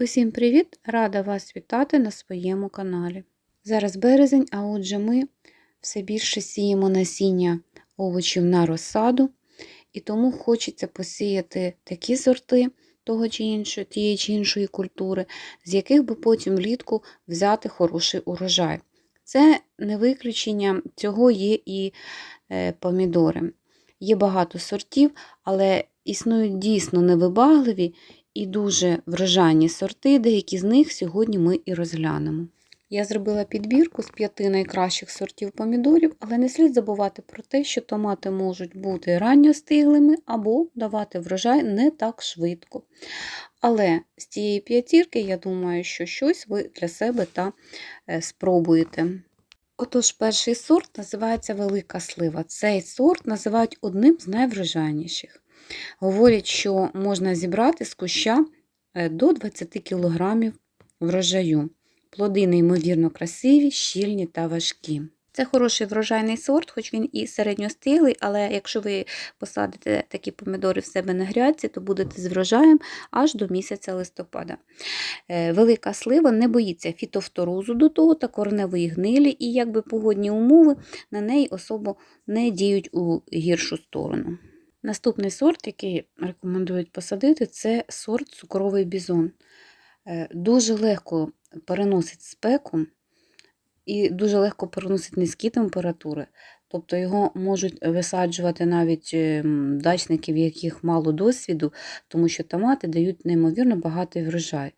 Усім привіт! Рада вас вітати на своєму каналі. Зараз березень, а отже, ми все більше сіємо насіння овочів на розсаду, і тому хочеться посіяти такі сорти того чи іншої, тієї чи іншої культури, з яких би потім влітку взяти хороший урожай. Це не виключення, цього є і е, помідори. Є багато сортів, але існують дійсно невибагливі і дуже врожайні сорти, деякі з них сьогодні ми і розглянемо. Я зробила підбірку з п'яти найкращих сортів помідорів, але не слід забувати про те, що томати можуть бути ранньостиглими або давати врожай не так швидко. Але з цієї п'ятірки, я думаю, що щось ви для себе та е, спробуєте. Отож, перший сорт називається Велика слива. Цей сорт називають одним з найврожайніших. Говорять, що можна зібрати з куща е, до 20 кг врожаю. Плоди неймовірно красиві, щільні та важкі. Це хороший врожайний сорт, хоч він і середньостиглий, але якщо ви посадите такі помідори в себе на грядці, то будете з врожаєм аж до місяця листопада. Е, Велика слива не боїться фітофторозу до того та кореневої гнилі, і якби погодні умови на неї особо не діють у гіршу сторону. Наступний сорт, який рекомендують посадити, це сорт цукровий бізон. Е, Дуже легко переносить спеку і дуже легко переносить низькі температури. Тобто його можуть висаджувати навіть ем, дачники, в яких мало досвіду, тому що томати дають неймовірно багатий врожай.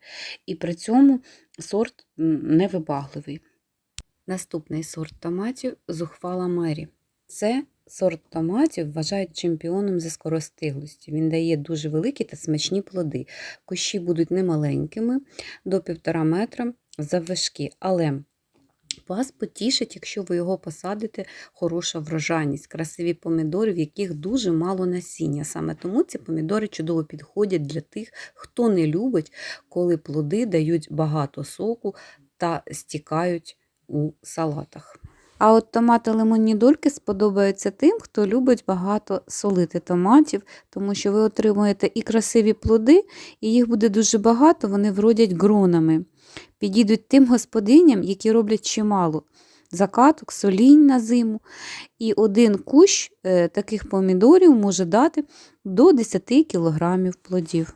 І при цьому сорт невибагливий. Наступний сорт томатів зухвала Мері. Це сорт томатів вважають чемпіоном за скоростиглості. Він дає дуже великі та смачні плоди. Кущі будуть немаленькими, до 1,5 метра заввишки, але вас потішить, якщо ви його посадите, хороша врожайність, красиві помідори, в яких дуже мало насіння. Саме тому ці помідори чудово підходять для тих, хто не любить, коли плоди дають багато соку та стікають у салатах. А от томати лимонні дольки сподобаються тим, хто любить багато солити томатів, тому що ви отримуєте і красиві плоди, і їх буде дуже багато, вони вродять гронами. Підійдуть тим господиням, які роблять чимало закаток, солінь на зиму. І один кущ е, таких помідорів може дати до 10 кг плодів.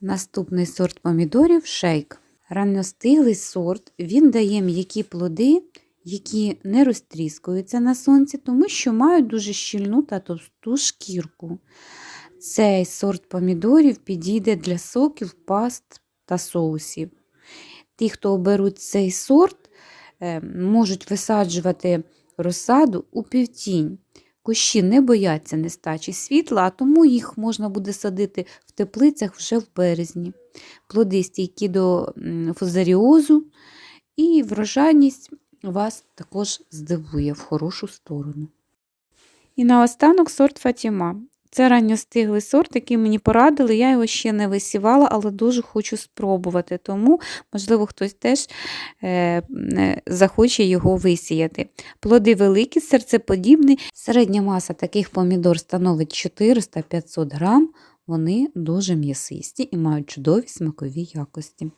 Наступний сорт помідорів шейк. Ранньостиглий сорт, він дає м'які плоди, які не розтріскуються на сонці, тому що мають дуже щільну та товсту шкірку. Цей сорт помідорів підійде для соків, паст та соусів. Ті, хто оберуть цей сорт, е, можуть висаджувати розсаду у півтінь. Кущі не бояться нестачі світла, а тому їх можна буде садити в теплицях вже в березні. Плоди стійкі до фузаріозу, і врожайність вас також здивує в хорошу сторону. І наостанок сорт Фатіма. Це ранньостиглий сорт, який мені порадили. Я його ще не висівала, але дуже хочу спробувати. Тому, можливо, хтось теж е, захоче його висіяти. Плоди великі, серцеподібні. Середня маса таких помідор становить 400-500 грам. Вони дуже м'ясисті і мають чудові смакові якості.